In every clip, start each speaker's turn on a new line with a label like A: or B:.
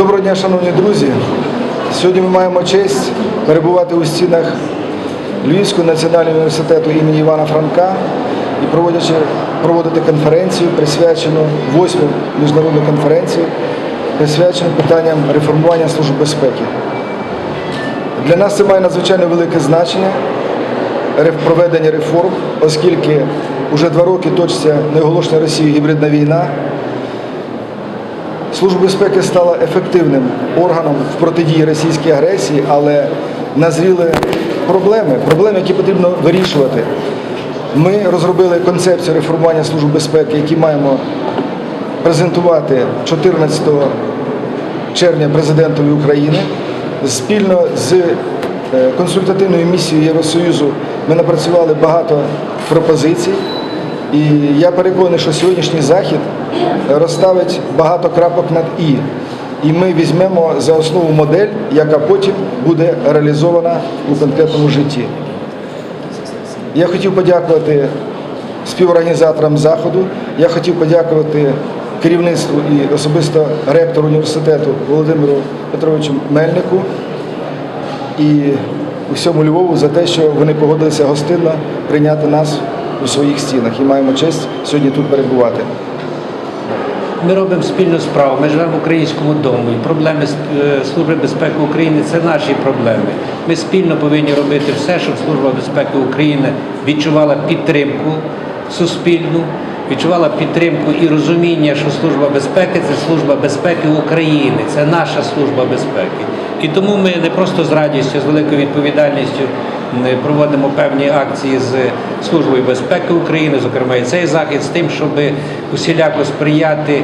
A: Доброго дня, шановні друзі. Сьогодні ми маємо честь перебувати у стінах Львівського національного університету імені Івана Франка і проводячи, проводити конференцію, присвячену восьму міжнародну конференцію, присвячену питанням реформування Служби безпеки. Для нас це має надзвичайно велике значення проведення реформ, оскільки вже два роки точиться неоголошена Росією гібридна війна. Служба безпеки стала ефективним органом в протидії російській агресії, але назріли проблеми, проблеми, які потрібно вирішувати. Ми розробили концепцію реформування Служби безпеки, які маємо презентувати 14 червня президентові України. Спільно з е, консультативною місією Євросоюзу ми напрацювали багато пропозицій. І я переконаний, що сьогоднішній захід розставить багато крапок над І. І ми візьмемо за основу модель, яка потім буде реалізована у конкретному житті. Я хотів подякувати співорганізаторам заходу. Я хотів подякувати керівництву і особисто ректору університету Володимиру Петровичу Мельнику і усьому Львову за те, що вони погодилися гостинно прийняти нас у своїх стінах і маємо честь сьогодні тут перебувати.
B: Ми робимо спільну справу, ми живемо в українському домі. Проблеми е, Служби безпеки України це наші проблеми. Ми спільно повинні робити все, щоб Служба безпеки України відчувала підтримку суспільну, відчувала підтримку і розуміння, що Служба безпеки це служба безпеки України, це наша служба безпеки. І тому ми не просто з радістю, з великою відповідальністю проводимо певні акції з Службою безпеки України, зокрема і цей захід, з тим, щоб усіляко сприяти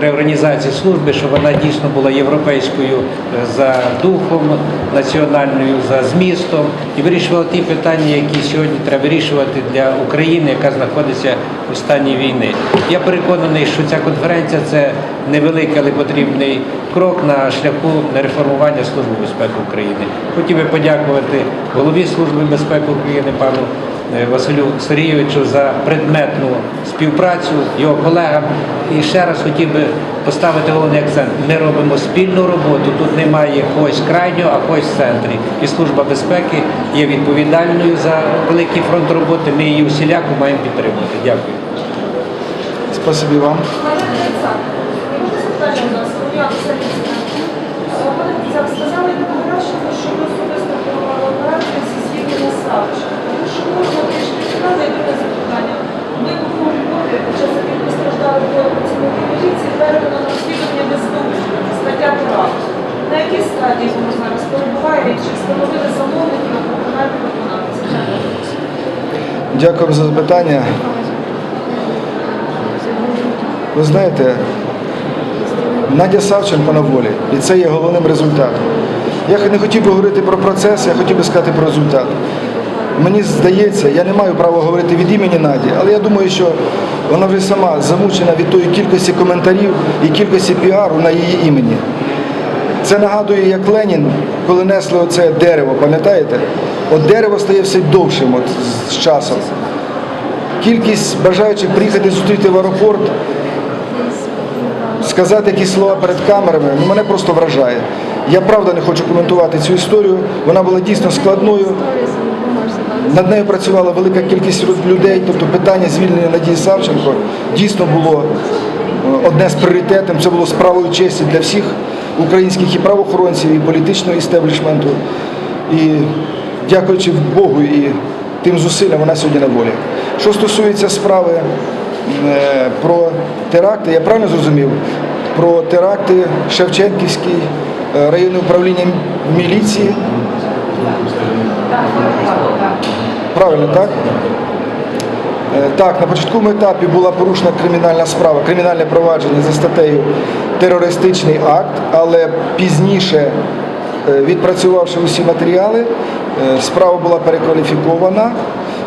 B: реорганізації служби, щоб вона дійсно була європейською е, за духом, національною за змістом і вирішувала ті питання, які сьогодні треба вирішувати для України, яка знаходиться у стані війни. Я переконаний, що ця конференція це невеликий, але потрібний крок на шляху на реформування Служби безпеки України. Хотів би подякувати голові Служби безпеки України пану е, Василю Сергійовичу за предметну співпрацю, його колегам. І ще раз хотів би поставити головний акцент. Ми робимо спільну роботу. Тут немає когось крайнього, а когось в центрі. І Служба безпеки є відповідальною за великий фронт роботи. Ми її усіляко маємо підтримувати. Дякую.
A: Спасибі вам.
C: Сказали що ви особисто керували операцію зі звільнення Савченка. Тому що можна трішки чекати, і друге запитання. Ми були в під час яких постраждали двоє працівників міліції, передано на розслідування без порушення, стаття прав. На якій стадії воно зараз перебуває, і чи встановили замовників на виконання виконавця?
A: Дякую за запитання. Ви знаєте, Надя Савченко на волі, і це є головним результатом. Я не хотів би говорити про процес, я хотів би сказати про результат. Мені здається, я не маю права говорити від імені Наді, але я думаю, що вона вже сама замучена від тої кількості коментарів і кількості піару на її імені. Це нагадує, як Ленін, коли несли оце дерево, пам'ятаєте? От дерево стає все довшим от, з- часом. Кількість бажаючих приїхати зустріти в аеропорт, сказати якісь слова перед камерами, мене просто вражає. Я правда не хочу коментувати цю історію. Вона була дійсно складною. Над нею працювала велика кількість людей, тобто питання звільнення Надії Савченко дійсно було е, одне з пріоритетів. Це було справою честі для всіх українських і правоохоронців, і політичного істеблішменту. І дякуючи Богу і тим зусиллям, вона сьогодні на волі. Що стосується справи е, про теракти, я правильно зрозумів? Про теракти Шевченківський е, районне управління міліції. Правильно, так? Е, Так, на початковому етапі була порушена кримінальна справа, кримінальне провадження за статтею терористичний акт, але пізніше, е, відпрацювавши усі матеріали, е, справа була перекваліфікована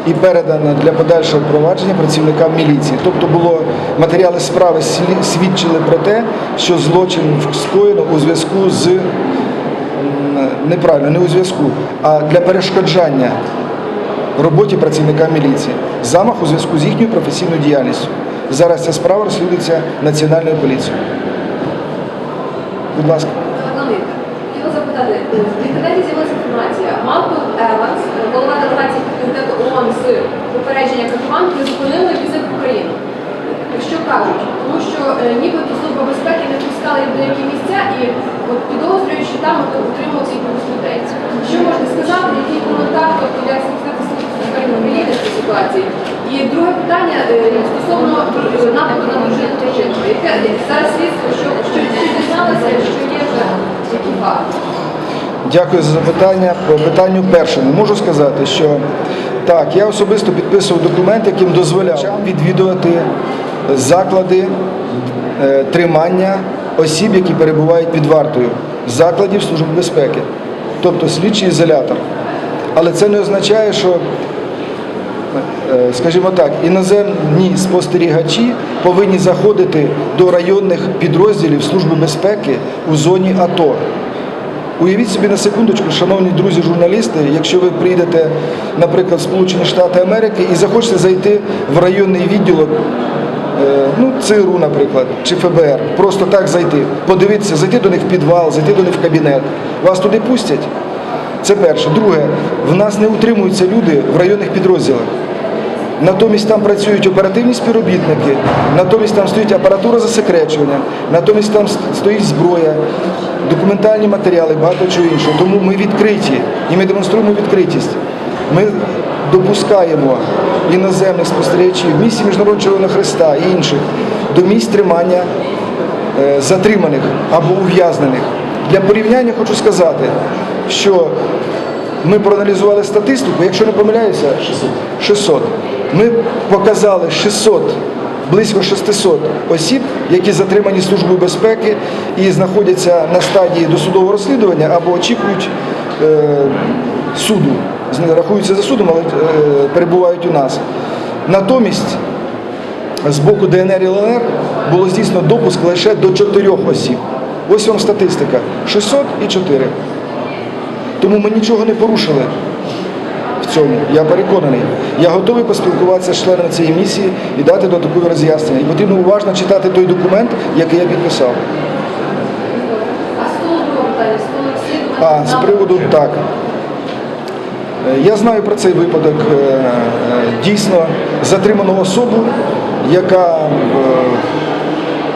A: і передана для подальшого провадження працівникам міліції. Тобто було матеріали справи свідчили про те, що злочин скоєно у зв'язку з неправильно, не у зв'язку, а для перешкоджання роботі працівника міліції. Замах у зв'язку з їхньою професійною діяльністю. Зараз ця справа розслідується Національною поліцією. Будь ласка.
D: Хотіла запитати, в інтернеті з'явилася інформація. Малкольм Еванс, голова делегації комітету ООН з попередження катувань, призупинили візит в Україну. Якщо кажуть, тому що е, нібито служба безпеки не пускала їх в деякі місця і підозрюють, що там от утримувався якихось людей. Що можете сказати, який коментар, тобто як сказати служба України в цій ситуації? І друге питання е, стосовно е, нападу на дружину Тиченко. Яке зараз слідство, що, що дізналися, що є вже які факти?
A: Дякую за запитання. По питанню першому можу сказати, що так, я особисто підписував документ, яким дозволяв відвідувати заклади е, тримання осіб, які перебувають під вартою, закладів Служби безпеки, тобто слідчий ізолятор. Але це не означає, що е, скажімо так, іноземні спостерігачі повинні заходити до районних підрозділів Служби безпеки у зоні АТО. Уявіть собі на секундочку, шановні друзі журналісти, якщо ви приїдете, наприклад, в Сполучені Штати Америки і захочете зайти в районний відділок, е, ну, ЦРУ, наприклад, чи ФБР, просто так зайти, подивитися, зайти до них в підвал, зайти до них в кабінет. Вас туди пустять? Це перше. Друге, в нас не утримуються люди в районних підрозділах. Натомість там працюють оперативні співробітники, натомість там стоїть апаратура засекречування, натомість там стоїть зброя, документальні матеріали, багато чого іншого. Тому ми відкриті і ми демонструємо відкритість. Ми допускаємо іноземних спостерігачів, місії Міжнародного Червоного Христа і інших до місць тримання е, затриманих або ув'язнених. Для порівняння хочу сказати, що ми проаналізували статистику, якщо не помиляюся, 600. Ми показали 600, близько 600 осіб, які затримані Службою безпеки і знаходяться на стадії досудового розслідування або очікують е, суду, рахуються за судом, але е, перебувають у нас. Натомість з боку ДНР і ЛНР було здійснено допуск лише до 4 осіб. Ось вам статистика: 600 і 4. Тому ми нічого не порушили в цьому. Я переконаний. Я готовий поспілкуватися з членами цієї місії і дати додаткові роз'яснення. І потрібно уважно читати той документ, який я підписав.
D: А з
A: приводу так. Е, Я знаю про цей випадок е, е, дійсно затриману особу, яка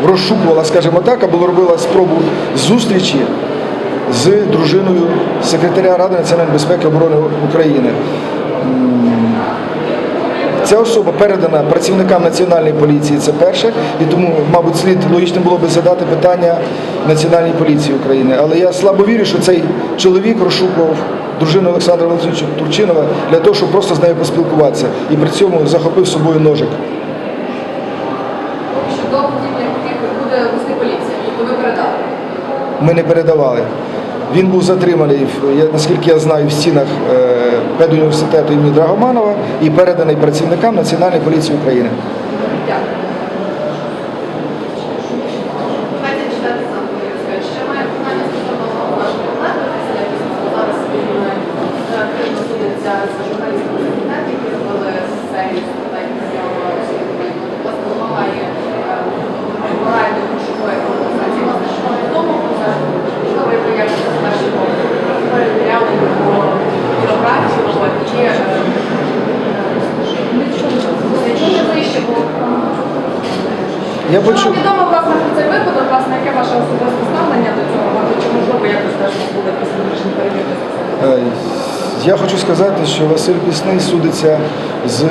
A: розшукувала, скажімо так, або робила спробу зустрічі з дружиною секретаря Ради національної безпеки і оборони України. Ця особа передана працівникам національної поліції, це перше, і тому, мабуть, слід логічно було би задати питання Національній поліції України. Але я слабо вірю, що цей чоловік розшукував дружину Олександра Володимировича Турчинова для того, щоб просто з нею поспілкуватися і при цьому захопив з собою ножик.
D: Що буде вести поліція. Тобто ви передали.
A: Ми не передавали. Він був затриманий, наскільки я знаю, в стінах е, педуніверситету імені Драгоманова і переданий працівникам Національної поліції України.
D: Дякую.
E: Давайте читати сам скажіть. Ще має питання стосовно вашого команди, зараз активно судиться з журналістами з інтернету, які робили серію з питань про нього розслідування. Вас допомагає моральної грошової організації. Власне, що вам відомо про це? Можливо, ви якось наші перевіряли його біографію і е, нічого не ближче, бо
A: Я
E: Що
A: почув.
E: вам відомо власне про цей випадок, власне, яке ваше особисте ставлення до цього? Чи можливо якось теж буде після перевірки?
A: Е, Я хочу сказати, що Василь Пісний судиться з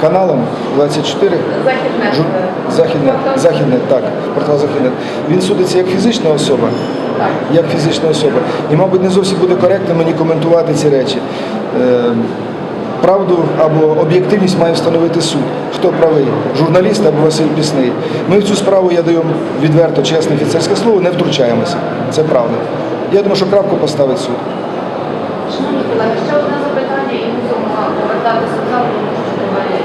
A: каналом 24.
E: Західне.
A: Жур... Західне, Західне, так, портал Західне. Він судиться як фізична особа,
E: Так.
A: як фізична особа. І, мабуть, не зовсім буде коректно мені коментувати ці речі. Правду або об'єктивність має встановити суд. Хто правий? Журналіст або Василь Пісний. Ми в цю справу, я даю відверто чесне офіцерське слово, не втручаємося. Це правда. Я думаю, що крапку поставить суд.
E: Шановні колеги, ще одне запитання і мусимо повертатися зал, тому що триває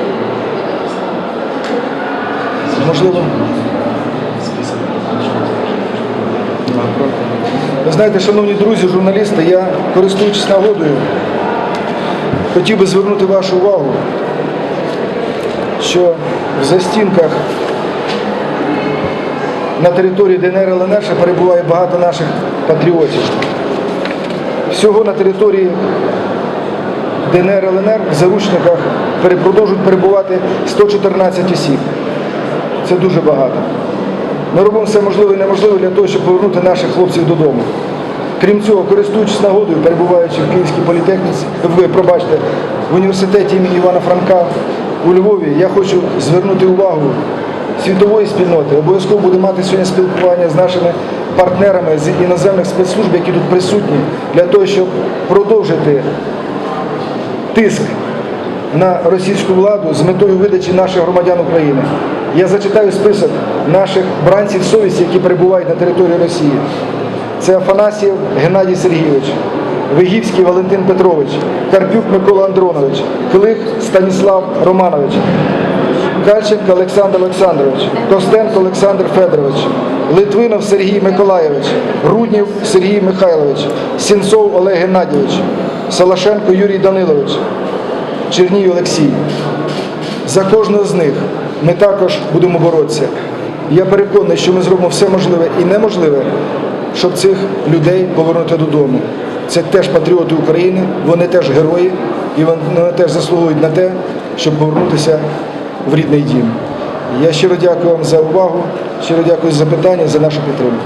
E: відео.
A: Можливо. Ви знаєте, шановні друзі, журналісти, я, користуючись нагодою, хотів би звернути вашу увагу, що в застінках на території ДНР ЛНР ще перебуває багато наших патріотів. Всього на території ДНР ЛНР в заручниках продовжують перебувати 114 осіб. Це дуже багато. Ми робимо все можливе і неможливе для того, щоб повернути наших хлопців додому. Крім цього, користуючись нагодою, перебуваючи в Київській політехніці, ви пробачте, в університеті імені Івана Франка у Львові, я хочу звернути увагу світової спільноти. Обов'язково буде мати сьогодні спілкування з нашими партнерами з іноземних спецслужб, які тут присутні, для того, щоб продовжити тиск на російську владу з метою видачі наших громадян України. Я зачитаю список наших бранців совісті, які перебувають на території Росії. Це Афанасьєв Геннадій Сергійович, Вигівський Валентин Петрович, Карпюк Микола Андронович, Клих Станіслав Романович, Кальченко Олександр Олександрович, Костенко Олександр Федорович, Литвинов Сергій Миколайович, Руднів Сергій Михайлович, Сінцов Олег Геннадійович, Солошенко Юрій Данилович, Черній Олексій. За кожного з них ми також будемо боротися. Я переконаний, що ми зробимо все можливе і неможливе, щоб цих людей повернути додому. Це теж патріоти України, вони теж герої, і вони теж заслуговують на те, щоб повернутися в рідний дім. Я щиро дякую вам за увагу, щиро дякую за запитання, за нашу підтримку.